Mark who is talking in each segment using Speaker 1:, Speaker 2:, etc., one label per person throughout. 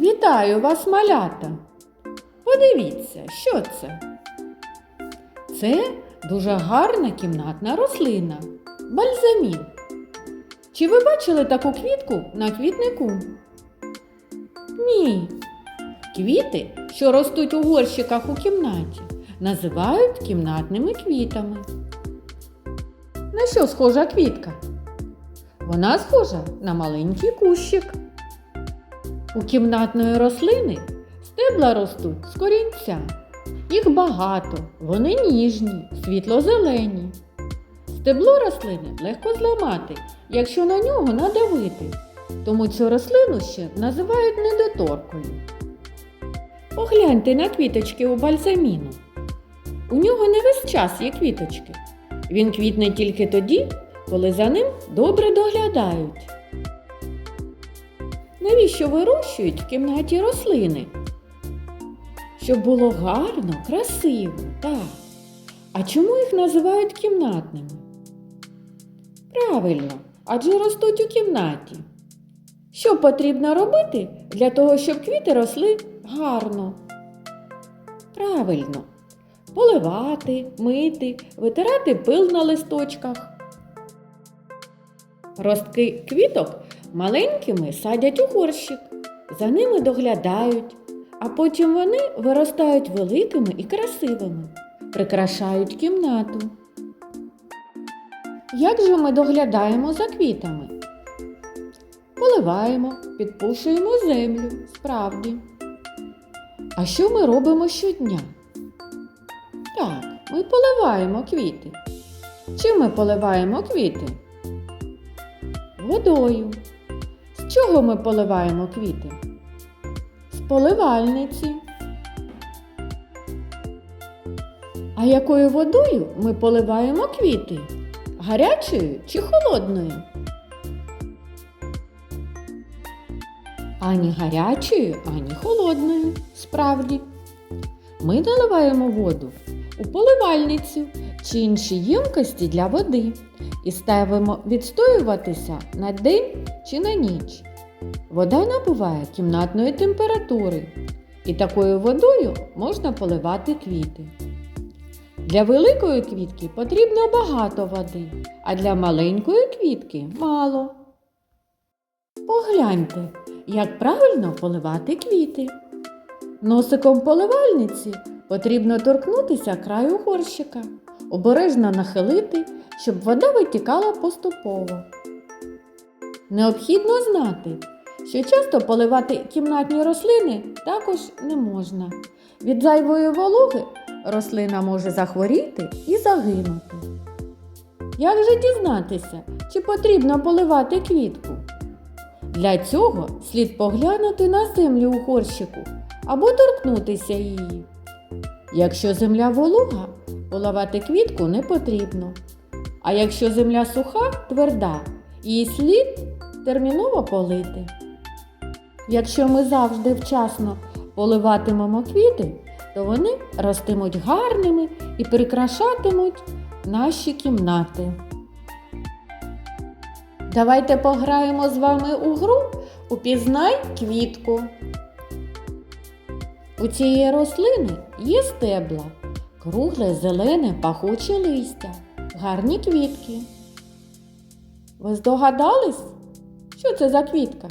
Speaker 1: Вітаю вас, малята! Подивіться, що це? Це дуже гарна кімнатна рослина. Бальзамін. Чи ви бачили таку квітку на квітнику? Ні. Квіти, що ростуть у горщиках у кімнаті, називають кімнатними квітами. На що схожа квітка? Вона схожа на маленький кущик. У кімнатної рослини стебла ростуть з корінця. Їх багато, вони ніжні, світло-зелені. Стебло рослини легко зламати, якщо на нього надавити, тому цю рослину ще називають недоторкою. Погляньте на квіточки у бальзаміну. У нього не весь час є квіточки. Він квітне тільки тоді, коли за ним добре доглядають. Навіщо вирощують в кімнаті рослини? Щоб було гарно, красиво, так. А чому їх називають кімнатними? Правильно, адже ростуть у кімнаті. Що потрібно робити для того, щоб квіти росли гарно? Правильно, поливати, мити, витирати пил на листочках. Ростки квіток маленькими садять у горщик, за ними доглядають, а потім вони виростають великими і красивими, прикрашають кімнату. Як же ми доглядаємо за квітами? Поливаємо, підпушуємо землю, справді. А що ми робимо щодня? Так, ми поливаємо квіти. Чим ми поливаємо квіти? Водою. Чого ми поливаємо квіти? З поливальниці. А якою водою ми поливаємо квіти? Гарячою чи холодною? Ані гарячою, ані холодною. Справді. Ми наливаємо воду у поливальницю чи інші ємкості для води і ставимо відстоюватися на день чи на ніч. Вода набуває кімнатної температури, і такою водою можна поливати квіти. Для великої квітки потрібно багато води, а для маленької квітки мало. Погляньте, як правильно поливати квіти. Носиком поливальниці потрібно торкнутися краю горщика, обережно нахилити, щоб вода витікала поступово. Необхідно знати, що часто поливати кімнатні рослини також не можна. Від зайвої вологи рослина може захворіти і загинути. Як же дізнатися, чи потрібно поливати квітку? Для цього слід поглянути на землю у горщику або торкнутися її. Якщо земля волога, поливати квітку не потрібно. А якщо земля суха, тверда, її слід терміново полити. Якщо ми завжди вчасно поливатимемо квіти, то вони ростимуть гарними і прикрашатимуть наші кімнати. Давайте пограємо з вами у гру Упізнай квітку. У цієї рослини є стебла, кругле зелене пахуче листя, гарні квітки. Ви здогадались, що це за квітка?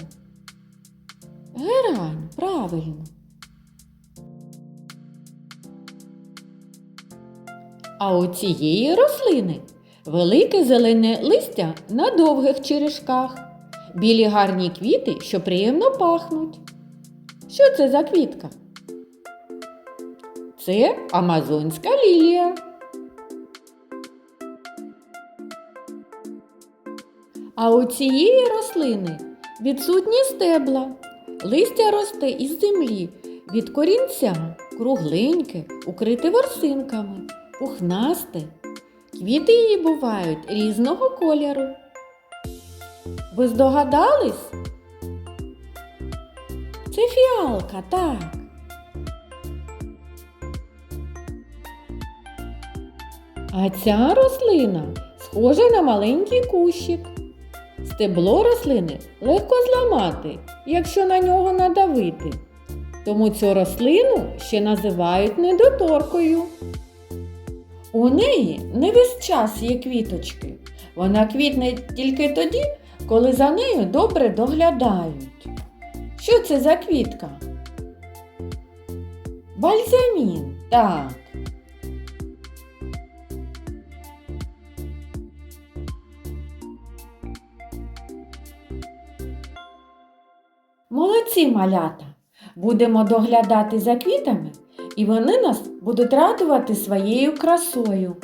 Speaker 1: Герань, правильно. А у цієї рослини велике зелене листя на довгих черешках, білі гарні квіти, що приємно пахнуть. Що це за квітка? Це амазонська лілія. А у цієї рослини відсутні стебла. Листя росте із землі, від корінця, кругленьке, укрите ворсинками, пухнасте. Квіти її бувають різного кольору. Ви здогадались? Це фіалка, так. А ця рослина схожа на маленький кущик. Стебло рослини легко зламати, якщо на нього надавити. Тому цю рослину ще називають недоторкою. У неї не весь час є квіточки. Вона квітне тільки тоді, коли за нею добре доглядають. Що це за квітка? Бальзамін, так. Молодці малята! Будемо доглядати за квітами, і вони нас будуть радувати своєю красою.